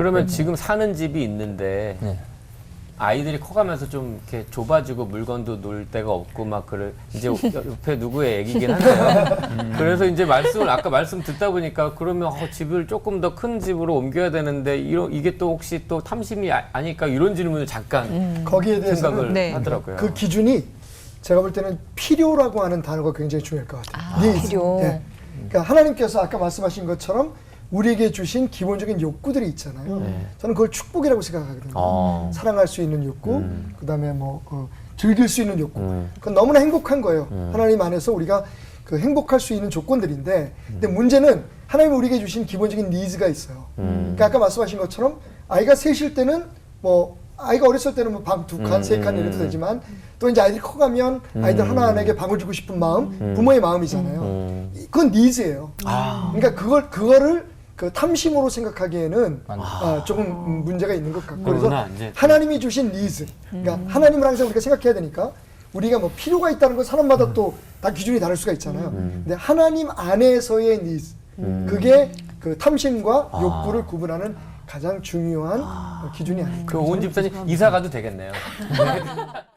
그러면 지금 사는 집이 있는데 네. 아이들이 커가면서 좀 이렇게 좁아지고 물건도 놓을 데가 없고 막 그래 이제 옆- 옆에 누구의 얘기긴 한데요. 그래서 이제 말씀을 아까 말씀 듣다 보니까 그러면 어, 집을 조금 더 큰 집으로 옮겨야 되는데 이러, 이게 또 혹시 또 탐심이 아, 아닐까 이런 질문을 잠깐 거기에 대해서는 생각을 네. 하더라고요. 그 기준이 제가 볼 때는 필요라고 하는 단어가 굉장히 중요할 것 같아요. 아. 필요. 예. 그러니까 하나님께서 아까 말씀하신 것처럼 우리에게 주신 기본적인 욕구들이 있잖아요. 네. 저는 그걸 축복이라고 생각하거든요. 어. 사랑할 수 있는 욕구, 그다음에 뭐 어, 즐길 수 있는 욕구. 음. 그건 너무나 행복한 거예요. 하나님 안에서 우리가 그 행복할 수 있는 조건들인데, 근데 문제는 하나님 우리에게 주신 기본적인 니즈가 있어요. 그러니까 아까 말씀하신 것처럼 아이가 셋일 때는 뭐 아이가 어렸을 때는 뭐 방 두 칸, 세 칸 이래도 되지만 또 이제 아이들이 커가면 아이들 하나 하나에게 방을 주고 싶은 마음, 부모의 마음이잖아요. 그건 니즈예요. 그러니까 그걸 그거를 그 탐심으로 생각하기에는 아, 조금 문제가 있는 것 같고. 그래서 하나님이 주신 니즈, 그러니까 하나님을 항상 우리가 생각해야 되니까 우리가 뭐 필요가 있다는 건 사람마다 또다 기준이 다를 수가 있잖아요. 근데 하나님 안에서의 니즈, 그게 그 탐심과 욕구를 구분하는 가장 중요한 기준이 아닐까. 그온 집사님 이사 가도 되겠네요.